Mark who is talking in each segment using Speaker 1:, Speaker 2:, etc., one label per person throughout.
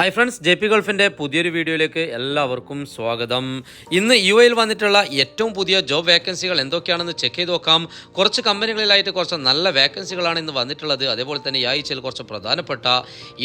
Speaker 1: high friends J P ഗൾഫിൻ്റെ പുതിയൊരു വീഡിയോയിലേക്ക് എല്ലാവർക്കും സ്വാഗതം ഇന്ന് യു എയിൽ വന്നിട്ടുള്ള ഏറ്റവും പുതിയ ജോബ് വേക്കൻസികൾ എന്തൊക്കെയാണെന്ന് ചെക്ക് ചെയ്ത് നോക്കാം കുറച്ച് കമ്പനികളിലായിട്ട് കുറച്ച് നല്ല വേക്കൻസികളാണ് ഇന്ന് വന്നിട്ടുള്ളത് അതേപോലെ തന്നെ ഈ ആഴ്ചയിൽ കുറച്ച് പ്രധാനപ്പെട്ട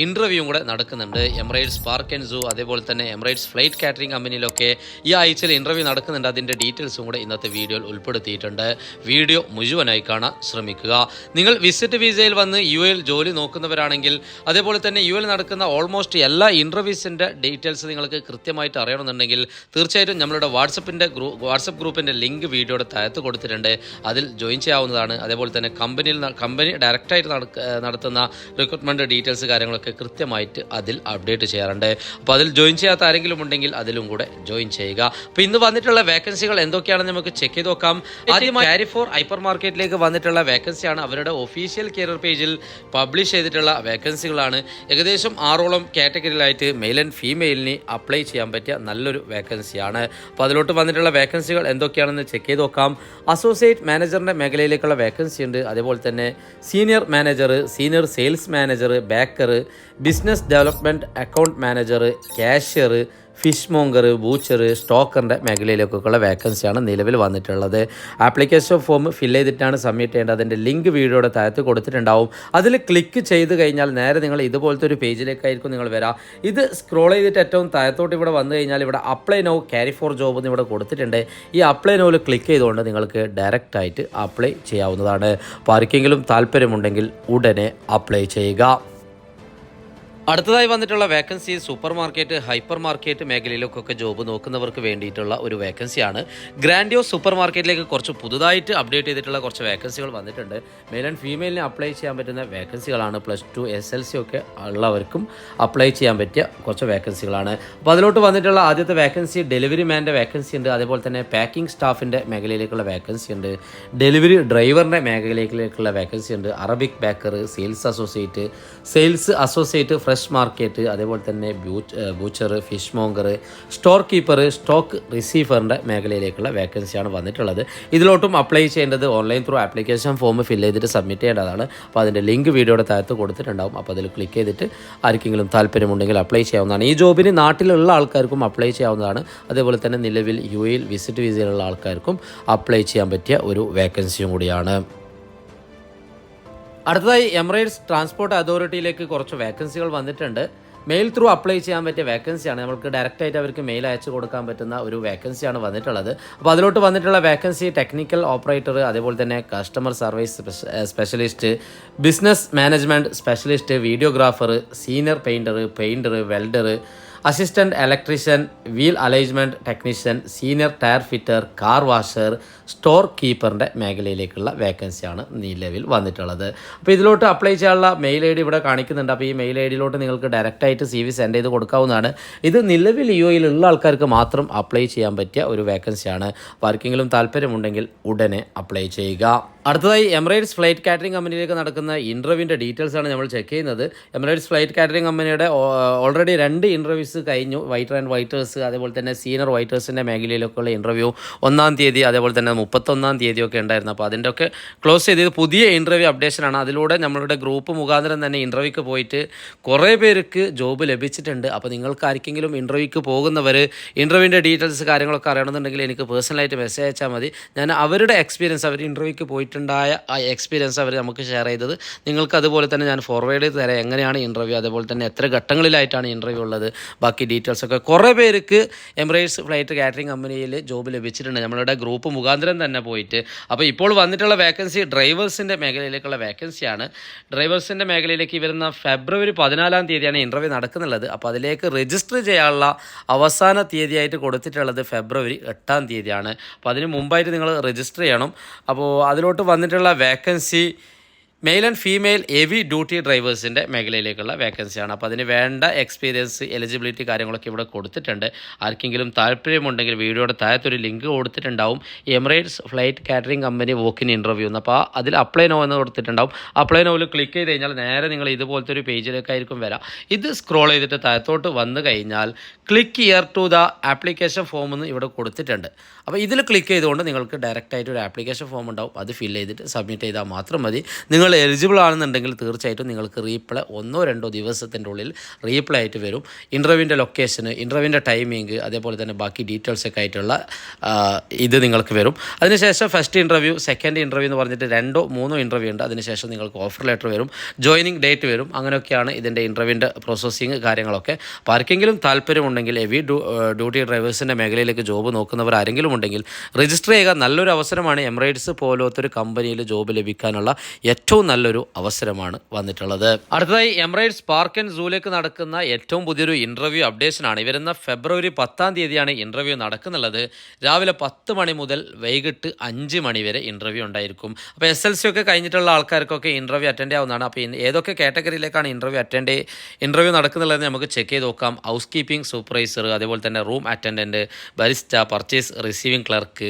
Speaker 1: ഇൻ്റർവ്യൂ കൂടെ നടക്കുന്നുണ്ട് എമിറേറ്റ്സ് പാർക്ക് ആൻഡ് സൂ അതേപോലെ തന്നെ എമിറേറ്റ്സ് ഫ്ലൈറ്റ് കാറ്ററിംഗ് കമ്പനിയിലൊക്കെ ഈ ആഴ്ചയിൽ ഇൻ്റർവ്യൂ നടക്കുന്നുണ്ട് അതിൻ്റെ ഡീറ്റെയിൽസും കൂടെ ഇന്നത്തെ വീഡിയോയിൽ ഉൾപ്പെടുത്തിയിട്ടുണ്ട് വീഡിയോ മുഴുവനായി കാണാൻ ശ്രമിക്കുക നിങ്ങൾ വിസിറ്റ് വിസയിൽ വന്ന് യു എയിൽ ജോലി നോക്കുന്നവരാണെങ്കിൽ അതേപോലെ തന്നെ യു നടക്കുന്ന ഓൾമോസ്റ്റ് എല്ലാ എല്ലാ ഇൻ്റർവ്യൂസിൻ്റെ ഡീറ്റെയിൽസ് നിങ്ങൾക്ക് കൃത്യമായിട്ട് അറിയണമെന്നുണ്ടെങ്കിൽ തീർച്ചയായിട്ടും നമ്മളുടെ വാട്സപ്പിൻ്റെ ഗ്രൂപ്പ് വാട്സപ്പ് ഗ്രൂപ്പിൻ്റെ ലിങ്ക് വീഡിയോയുടെ താഴത്ത് കൊടുത്തിട്ടുണ്ട് അതിൽ ജോയിൻ ചെയ്യാവുന്നതാണ് അതേപോലെ തന്നെ കമ്പനിയിൽ കമ്പനി ഡയറക്റ്റായിട്ട് നടത്തുന്ന റിക്രൂട്ട്മെൻറ്റ് ഡീറ്റെയിൽസ് കാര്യങ്ങളൊക്കെ കൃത്യമായിട്ട് അതിൽ അപ്ഡേറ്റ് ചെയ്യാറുണ്ട് അപ്പോൾ അതിൽ ജോയിൻ ചെയ്യാത്ത ആരെങ്കിലും ഉണ്ടെങ്കിൽ അതിലും കൂടെ ജോയിൻ ചെയ്യുക അപ്പോൾ ഇന്ന് വന്നിട്ടുള്ള വേക്കൻസികൾ എന്തൊക്കെയാണെന്ന് നമുക്ക് ചെക്ക് ചെയ്ത് നോക്കാം ആദ്യമായി കാരി ഫോർ ഹൈപ്പർ മാർക്കറ്റിലേക്ക് വന്നിട്ടുള്ള വേക്കൻസിയാണ് അവരുടെ ഒഫീഷ്യൽ കരിയർ പേജിൽ പബ്ലിഷ് ചെയ്തിട്ടുള്ള വേക്കൻസികളാണ് ഏകദേശം ആറോളം കാറ്റഗറി കാറ്റഗറിയിലായിട്ട് മെയിൽ ആൻഡ് ഫീമെയിലിന് അപ്ലൈ ചെയ്യാൻ പറ്റിയ നല്ലൊരു വേക്കൻസിയാണ് അപ്പോൾ അതിലോട്ട് വന്നിട്ടുള്ള വേക്കൻസികൾ എന്തൊക്കെയാണെന്ന് ചെക്ക് ചെയ്ത് നോക്കാം അസോസിയേറ്റ് മാനേജറിൻ്റെ മേഖലയിലേക്കുള്ള വേക്കൻസി ഉണ്ട് അതേപോലെ തന്നെ senior manager senior sales manager baker business development account manager cashier fishmonger butcher സ്റ്റോക്കറിൻ്റെ മേഖലയിലേക്കൊക്കെയുള്ള വേക്കൻസിയാണ് നിലവിൽ വന്നിട്ടുള്ളത് ആപ്ലിക്കേഷൻ ഫോം ഫിൽ ചെയ്തിട്ടാണ് സബ്മിറ്റ് ചെയ്യേണ്ടത് അതിൻ്റെ ലിങ്ക് വീഡിയോയുടെ താഴത്ത് കൊടുത്തിട്ടുണ്ടാവും അതിൽ ക്ലിക്ക് ചെയ്ത് കഴിഞ്ഞാൽ നേരെ നിങ്ങൾ ഇതുപോലത്തെ ഒരു പേജിലേക്കായിരിക്കും നിങ്ങൾ വരാം ഇത് സ്ക്രോൾ ചെയ്തിട്ട് ഏറ്റവും താഴത്തോട്ട് ഇവിടെ വന്നു കഴിഞ്ഞാൽ ഇവിടെ apply now carry for job എന്ന് ഇവിടെ കൊടുത്തിട്ടുണ്ട് ഈ അപ്ലൈ നോയിൽ ക്ലിക്ക് ചെയ്തുകൊണ്ട് നിങ്ങൾക്ക് ഡയറക്റ്റ് ആയിട്ട് അപ്ലൈ ചെയ്യാവുന്നതാണ് അപ്പോൾ ആർക്കെങ്കിലും താല്പര്യമുണ്ടെങ്കിൽ ഉടനെ അപ്ലൈ ചെയ്യുക അടുത്തതായി വന്നിട്ടുള്ള vacancy supermarket hypermarket മേഖലയിലേക്കൊക്കെ ജോബ് നോക്കുന്നവർക്ക് വേണ്ടിയിട്ടുള്ള ഒരു വേക്കൻസിയാണ് ഗ്രാൻഡിയോ സൂപ്പർ മാർക്കറ്റിലേക്ക് കുറച്ച് പുതുതായിട്ട് അപ്ഡേറ്റ് ചെയ്തിട്ടുള്ള കുറച്ച് വേക്കൻസികൾ വന്നിട്ടുണ്ട് മെയിൽ ആൻഡ് ഫീമെയിലിന് അപ്ലൈ ചെയ്യാൻ പറ്റുന്ന വേക്കൻസികളാണ് plus two S L C ഒക്കെ ഉള്ളവർക്കും അപ്ലൈ ചെയ്യാൻ പറ്റിയ കുറച്ച് വേക്കൻസികളാണ് അപ്പോൾ അതിലോട്ട് വന്നിട്ടുള്ള ആദ്യത്തെ വേക്കൻസി ഡെലിവറി മാൻ്റെ വേക്കൻസി ഉണ്ട് അതേപോലെ തന്നെ പാക്കിംഗ് സ്റ്റാഫിൻ്റെ മേഖലയിലേക്കുള്ള വേക്കൻസി ഉണ്ട് ഡെലിവറി ഡ്രൈവറിൻ്റെ മേഖലയിലേക്കുള്ള വേക്കൻസി ഉണ്ട് Arabic baker sales associate sales associate fresh market അതേപോലെ തന്നെ butcher fish monger store keeper stock റിസീവറിൻ്റെ മേഖലയിലേക്കുള്ള വേക്കൻസിയാണ് വന്നിട്ടുള്ളത് ഇതിലോട്ടും അപ്ലൈ ചെയ്യേണ്ടത് online through application form fill ചെയ്തിട്ട് സബ്മിറ്റ് ചെയ്യേണ്ടതാണ് അപ്പോൾ അതിൻ്റെ ലിങ്ക് വീഡിയോയുടെ താഴത്ത് കൊടുത്തിട്ടുണ്ടാവും അപ്പോൾ അതിൽ ക്ലിക്ക് ചെയ്തിട്ട് ആർക്കെങ്കിലും താല്പര്യമുണ്ടെങ്കിൽ അപ്ലൈ ചെയ്യാവുന്നതാണ് ഈ ജോബിന് നാട്ടിലുള്ള ആൾക്കാർക്കും അപ്ലൈ ചെയ്യാവുന്നതാണ് അതേപോലെ തന്നെ നിലവിൽ യു എയിൽ വിസിറ്റ് വിസയിലുള്ള ആൾക്കാർക്കും അപ്ലൈ ചെയ്യാൻ പറ്റിയ ഒരു വേക്കൻസിയും കൂടിയാണ് അടുത്തതായി എമിറേറ്റ്സ് ട്രാൻസ്പോർട്ട് അതോറിറ്റിയിലേക്ക് കുറച്ച് വേക്കൻസികൾ വന്നിട്ടുണ്ട് മെയിൽ ത്രൂ അപ്ലൈ ചെയ്യാൻ പറ്റിയ വേക്കൻസിയാണ് നമുക്ക് ഡയറക്റ്റായിട്ട് അവർക്ക് മെയിൽ അയച്ചു കൊടുക്കാൻ പറ്റുന്ന ഒരു വേക്കൻസിയാണ് വന്നിട്ടുള്ളത് അപ്പോൾ അതിലോട്ട് വന്നിട്ടുള്ള വേക്കൻസി ടെക്നിക്കൽ ഓപ്പറേറ്റർ അതേപോലെ തന്നെ customer service specialist business management specialist videographer senior painter painter welder assistant electrician wheel alignment technician senior tyre fitter car washer store കീപ്പറിൻ്റെ മേഖലയിലേക്കുള്ള വേക്കൻസിയാണ് നിലവിൽ വന്നിട്ടുള്ളത് അപ്പോൾ ഇതിലോട്ട് അപ്ലൈ ചെയ്യാനുള്ള മെയിൽ ഐ ഡി ഇവിടെ കാണിക്കുന്നുണ്ട് അപ്പോൾ ഈ മെയിൽ ഐ ഡിയിലോട്ട് നിങ്ങൾക്ക് ഡയറക്റ്റായിട്ട് സി വി സെൻഡ് ചെയ്ത് കൊടുക്കാവുന്നതാണ് ഇത് നിലവിൽ യു ഉള്ള ആൾക്കാർക്ക് മാത്രം അപ്ലൈ ചെയ്യാൻ പറ്റിയ ഒരു വേക്കൻസിയാണ് വർക്കിങ്ങിലും താല്പര്യമുണ്ടെങ്കിൽ ഉടനെ അപ്ലൈ ചെയ്യുക അടുത്തതായി എമിറേറ്റ്സ് ഫ്ലൈറ്റ് കാറ്ററിംഗ് കമ്പനിയിലേക്ക് നടക്കുന്ന ഇൻ്റർവ്യൂവിൻ്റെ ഡീറ്റെയിൽസാണ് നമ്മൾ ചെക്ക് ചെയ്യുന്നത് എമിറേറ്റ്സ് ഫ്ലൈറ്റ് കാറ്ററിംഗ് കമ്പനിയുടെ ഓൾറെഡി രണ്ട് ഇൻ്റർവ്യൂസ് ഇന്റർവ്യൂസ് കഴിഞ്ഞു വൈറ്റർ ആൻഡ് വൈറ്റേഴ്സ് അതേപോലെ തന്നെ സീനിയർ വൈറ്റേഴ്സിൻ്റെ മേഖലയിലൊക്കെയുള്ള ഇൻ്റർവ്യൂ ഒന്നാം തീയതി അതേപോലെ തന്നെ മുപ്പത്തൊന്നാം തീയതിയൊക്കെ ഉണ്ടായിരുന്നു അപ്പോൾ അതിൻ്റെ ഒക്കെ ക്ലോസ് ചെയ്തത് പുതിയ ഇൻ്റർവ്യൂ അപ്ഡേഷനാണ് അതിലൂടെ നമ്മളുടെ ഗ്രൂപ്പ് മുഖാന്തരം തന്നെ ഇൻ്റർവ്യൂക്ക് പോയിട്ട് കുറേ പേർക്ക് ജോബ് ലഭിച്ചിട്ടുണ്ട് അപ്പോൾ നിങ്ങൾക്ക് ആർക്കെങ്കിലും ഇൻ്റർവ്യൂക്ക് പോകുന്നവർ ഇൻ്റർവ്യൂവിൻ്റെ ഡീറ്റെയിൽസ് കാര്യങ്ങളൊക്കെ അറിയണമെന്നുണ്ടെങ്കിൽ എനിക്ക് പേഴ്സണലായിട്ട് മെസ്സേജ് അയച്ചാൽ മതി ഞാൻ അവരുടെ എക്സ്പീരിയൻസ് അവർ ഇൻ്റർവ്യൂക്ക് പോയിട്ടുണ്ടായ ആ എക്സ്പീരിയൻസ് അവർ നമുക്ക് ഷെയർ ചെയ്തത് നിങ്ങൾക്ക് അതുപോലെ തന്നെ ഞാൻ ഫോർവേഡ് ചെയ്ത് തരാം എങ്ങനെയാണ് ഇൻ്റർവ്യൂ അതുപോലെ തന്നെ എത്ര ഘട്ടങ്ങളിലായിട്ടാണ് ഇൻ്റർവ്യൂ ഉള്ളത് ബാക്കി ഡീറ്റെയിൽസ് കുറേ പേർക്ക് എമിറേറ്റ്സ് ഫ്ലൈറ്റ് കാറ്ററിംഗ് കമ്പനിയിൽ ജോബ് ലഭിച്ചിട്ടുണ്ട് നമ്മളുടെ ഗ്രൂപ്പ് മുഖാന്തരം തന്നെ പോയിട്ട് അപ്പോൾ ഇപ്പോൾ വന്നിട്ടുള്ള വേക്കൻസി ഡ്രൈവേഴ്സിൻ്റെ മേഖലയിലേക്കുള്ള വേക്കൻസിയാണ് ഡ്രൈവേഴ്സിൻ്റെ മേഖലയിലേക്ക് വരുന്ന ഫെബ്രുവരി പതിനാലാം തീയതിയാണ് ഇൻ്റർവ്യൂ നടക്കുന്നുള്ളത് അപ്പോൾ അതിലേക്ക് രജിസ്റ്റർ ചെയ്യാനുള്ള അവസാന തീയതിയായിട്ട് കൊടുത്തിട്ടുള്ളത് ഫെബ്രുവരി എട്ടാം തീയതിയാണ് അപ്പോൾ അതിന് മുമ്പായിട്ട് നിങ്ങൾ രജിസ്റ്റർ ചെയ്യണം അപ്പോൾ അതിലോട്ട് വന്നിട്ടുള്ള vacancy male and female heavy duty ഡ്രൈവേഴ്സിൻ്റെ മേഖലയിലേക്കുള്ള വേക്കൻസിയാണ് അപ്പോൾ അതിന് വേണ്ട എക്സ്പീരിയൻസ് എലിജിബിലിറ്റി കാര്യങ്ങളൊക്കെ ഇവിടെ കൊടുത്തിട്ടുണ്ട് ആർക്കെങ്കിലും താല്പര്യമുണ്ടെങ്കിൽ വീഡിയോയുടെ താഴത്തൊരു ലിങ്ക് കൊടുത്തിട്ടുണ്ടാവും Emirates flight catering company walk in interview എന്ന് അപ്പോൾ അതിൽ അപ്ലൈ നോ എന്ന് കൊടുത്തിട്ടുണ്ടാവും അപ്ലൈ നോവിൽ ക്ലിക്ക് ചെയ്ത് കഴിഞ്ഞാൽ നേരെ നിങ്ങൾ ഇതുപോലത്തെ ഒരു പേജിലേക്കായിരിക്കും വരാം ഇത് സ്ക്രോൾ ചെയ്തിട്ട് താഴത്തോട്ട് വന്നു കഴിഞ്ഞാൽ click here to the application form എന്ന് ഇവിടെ കൊടുത്തിട്ടുണ്ട് അപ്പോൾ ഇതിൽ ക്ലിക്ക് ചെയ്തുകൊണ്ട് നിങ്ങൾക്ക് ഡയറക്റ്റായിട്ട് ഒരു ആപ്ലിക്കേഷൻ ഫോം ഉണ്ടാവും അത് ഫില്ല് ചെയ്തിട്ട് സബ്മിറ്റ് ചെയ്താൽ മാത്രം മതി നിങ്ങൾ എലിജിബിൾ ആണെന്നുണ്ടെങ്കിൽ തീർച്ചയായിട്ടും നിങ്ങൾക്ക് റീപ്ലൈ ഒന്നോ രണ്ടോ ദിവസത്തിൻ്റെ ഉള്ളിൽ റീപ്ലൈ ആയിട്ട് വരും ഇൻ്റർവ്യൂവിൻ്റെ ലൊക്കേഷന് ഇൻ്റർവ്യൂവിൻ്റെ ടൈമിംഗ് അതേപോലെ തന്നെ ബാക്കി ഡീറ്റെയിൽസ് ഒക്കെ ആയിട്ടുള്ള ഇത് നിങ്ങൾക്ക് വരും അതിനുശേഷം ഫസ്റ്റ് ഇൻ്റർവ്യൂ സെക്കൻഡ് ഇൻ്റർവ്യൂ എന്ന് പറഞ്ഞിട്ട് രണ്ടോ മൂന്നോ ഇൻ്റർവ്യൂ ഉണ്ട് അതിനുശേഷം നിങ്ങൾക്ക് ഓഫർ ലെറ്റർ വരും ജോയിനിങ് ഡേറ്റ് വരും അങ്ങനെയൊക്കെയാണ് ഇതിൻ്റെ ഇൻ്റർവ്യൂവിൻ്റെ പ്രോസസ്സിങ് കാര്യങ്ങളൊക്കെ അപ്പോൾ ആർക്കെങ്കിലും താല്പര്യമുണ്ടെങ്കിൽ ഡ്യൂ ഡ്യൂട്ടി ഡ്രൈവേഴ്സിൻ്റെ മേഖലയിലേക്ക് ജോബ് നോക്കുന്നവർ ആരെങ്കിലും ഉണ്ടെങ്കിൽ രജിസ്റ്റർ ചെയ്യുക നല്ലൊരു അവസരമാണ് എമിറേറ്റ്സ് പോലത്തെ ഒരു കമ്പനിയിൽ ജോബ് ലഭിക്കാനുള്ള ഏറ്റവും ഏറ്റവും നല്ലൊരു അവസരമാണ് വന്നിട്ടുള്ളത് അടുത്തതായി എമിറേറ്റ്സ് പാർക്ക് ആൻഡ് സൂലേക്ക് നടക്കുന്ന ഏറ്റവും പുതിയൊരു ഇന്റർവ്യൂ അപ്ഡേഷൻ ആണ് ഇവരുന്ന ഫെബ്രുവരി പത്താം തീയതിയാണ് ഇന്റർവ്യൂ നടക്കുന്നുള്ളത് രാവിലെ പത്ത് മണി മുതൽ വൈകിട്ട് അഞ്ച് മണി വരെ ഇന്റർവ്യൂ ഉണ്ടായിരിക്കും അപ്പോൾ എസ് എൽ സി ഒക്കെ കഴിഞ്ഞിട്ടുള്ള ആൾക്കാർക്കൊക്കെ ഇന്റർവ്യൂ അറ്റൻഡ് ആവുന്നതാണ് അപ്പോൾ ഏതൊക്കെ കാറ്റഗറിയിലേക്കാണ് ഇന്റർവ്യൂ അറ്റൻഡ് ഇന്റർവ്യൂ നടക്കുന്നുള്ളതെന്ന് നമുക്ക് ചെക്ക് ചെയ്ത് നോക്കാം ഹൗസ് കീപ്പിംഗ് സൂപ്പർവൈസർ അതേപോലെ തന്നെ room attendant barista purchase receiving clerk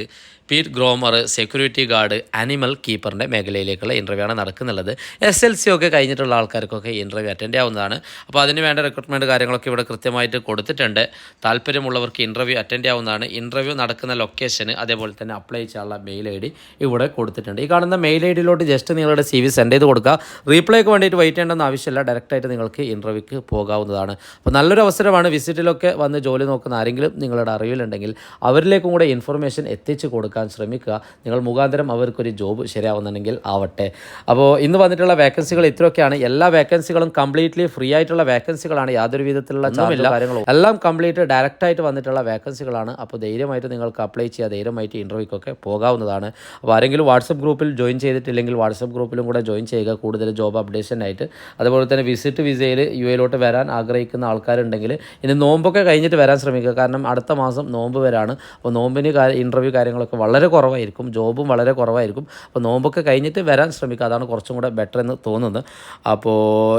Speaker 1: pet groomer security guard animal കീപ്പറിൻ്റെ മേഖലയിലേക്കുള്ള ഇന്റർവ്യൂ ആണ് നടക്കുന്നത് നടക്കുന്നുള്ളത് എസ് എൽ സി ഒക്കെ കഴിഞ്ഞിട്ടുള്ള ആൾക്കാർക്കൊക്കെ ഇൻ്റർവ്യൂ അറ്റൻഡ് ആവുന്നതാണ് അപ്പോൾ അതിന് വേണ്ട റിക്രൂട്ട്മെൻറ്റ് കാര്യങ്ങളൊക്കെ ഇവിടെ കൃത്യമായിട്ട് കൊടുത്തിട്ടുണ്ട് താല്പര്യമുള്ളവർക്ക് ഇൻ്റർവ്യൂ അറ്റൻഡ് ആവുന്നതാണ് ഇൻ്റർവ്യൂ നടക്കുന്ന ലൊക്കേഷന് അതേപോലെ തന്നെ അപ്ലൈ ചെയ്യാനുള്ള മെയിൽ ഐ ഡി ഇവിടെ കൊടുത്തിട്ടുണ്ട് ഈ കാണുന്ന മെയിൽ ഐ ഡിയിലോട്ട് ജസ്റ്റ് നിങ്ങളുടെ സി വി സെൻഡ് ചെയ്ത് കൊടുക്കുക റീപ്ലൈക്ക് വേണ്ടിയിട്ട് വെയിറ്റ് ചെയ്യേണ്ടെന്ന് ആവശ്യമില്ല ഡയറക്റ്റായിട്ട് നിങ്ങൾക്ക് ഇൻ്റർവ്യൂക്ക് പോകാവുന്നതാണ് അപ്പോൾ നല്ലൊരു അവസരമാണ് വിസിറ്റിലൊക്കെ വന്ന് ജോലി നോക്കുന്ന ആരെങ്കിലും നിങ്ങളുടെ അറിവിലുണ്ടെങ്കിൽ അവരിലേക്കും കൂടെ ഇൻഫർമേഷൻ എത്തിച്ചു കൊടുക്കാൻ ശ്രമിക്കുക നിങ്ങൾ മുഖാന്തരം അവർക്കൊരു ജോബ് ശരിയാവുന്നുണ്ടെങ്കിൽ ആവട്ടെ അപ്പോൾ അപ്പോൾ ഇന്ന് വന്നിട്ടുള്ള വേക്കൻസികൾ ഇത്രയൊക്കെയാണ് എല്ലാ വേക്കൻസികളും കംപ്ലീറ്റ്ലി ഫ്രീ ആയിട്ടുള്ള വേക്കൻസികളാണ് യാതൊരു വിധത്തിലുള്ള കാര്യങ്ങളും എല്ലാം കംപ്ലീറ്റ് ഡയറക്റ്റ് ആയിട്ട് വന്നിട്ടുള്ള വേക്കൻസികളാണ് അപ്പോൾ ധൈര്യമായിട്ട് നിങ്ങൾക്ക് അപ്ലൈ ചെയ്യുക ധൈര്യമായിട്ട് ഇൻ്റർവ്യൂക്കൊക്കെ പോകാവുന്നതാണ് അപ്പോൾ ആരെങ്കിലും വാട്സപ്പ് ഗ്രൂപ്പിൽ ജോയിൻ ചെയ്തിട്ടില്ലെങ്കിൽ വാട്സപ്പ് ഗ്രൂപ്പിലും കൂടെ ജോയിൻ ചെയ്യുക കൂടുതൽ ജോബ് അപ്ഡേഷനായിട്ട് അതുപോലെ തന്നെ വിസിറ്റ് വിസയിൽ യു എയിലോട്ട് വരാൻ ആഗ്രഹിക്കുന്ന ആൾക്കാരുണ്ടെങ്കിൽ ഇനി നോമ്പൊക്കെ കഴിഞ്ഞിട്ട് വരാൻ ശ്രമിക്കുക കാരണം അടുത്ത മാസം നോമ്പ് വരാണ് അപ്പോൾ നോമ്പിന് ഇൻ്റർവ്യൂ കാര്യങ്ങളൊക്കെ വളരെ കുറവായിരിക്കും ജോബും വളരെ കുറവായിരിക്കും അപ്പോൾ നോമ്പൊക്കെ കഴിഞ്ഞിട്ട് വരാൻ ശ്രമിക്കുക അതാണ് കുറച്ചും കൂടെ ബെറ്റർ എന്ന് തോന്നുന്നത് അപ്പോൾ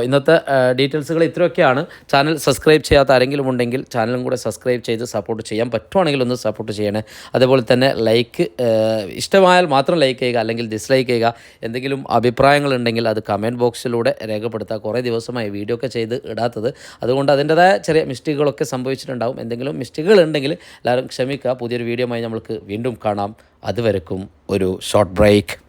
Speaker 1: ഇന്നത്തെ ഡീറ്റെയിൽസുകൾ ഇത്രയൊക്കെയാണ് ചാനൽ സബ്സ്ക്രൈബ് ചെയ്യാത്ത ആരെങ്കിലും ഉണ്ടെങ്കിൽ ചാനലും കൂടെ സബ്സ്ക്രൈബ് ചെയ്ത് സപ്പോർട്ട് ചെയ്യാം പറ്റുവാണെങ്കിൽ ഒന്ന് സപ്പോർട്ട് ചെയ്യണേ അതുപോലെ തന്നെ ലൈക്ക് ഇഷ്ടമായാൽ മാത്രം ലൈക്ക് ചെയ്യുക അല്ലെങ്കിൽ ഡിസ്ലൈക്ക് ചെയ്യുക എന്തെങ്കിലും അഭിപ്രായങ്ങൾ ഉണ്ടെങ്കിൽ അത് കമൻറ്റ് ബോക്സിലൂടെ രേഖപ്പെടുത്തുക കുറേ ദിവസമായി വീഡിയോ ഒക്കെ ചെയ്ത് ഇടാത്തത് അതുകൊണ്ട് അതിൻ്റെതായ ചെറിയ മിസ്റ്റേക്കുകളൊക്കെ സംഭവിച്ചിട്ടുണ്ടാവും എന്തെങ്കിലും മിസ്റ്റേക്കുകൾ ഉണ്ടെങ്കിൽ എല്ലാവരും ക്ഷമിക്കുക പുതിയൊരു വീഡിയോ ആയി നമ്മൾക്ക് വീണ്ടും കാണാം അതുവരക്കും ഒരു ഷോർട്ട് ബ്രേക്ക്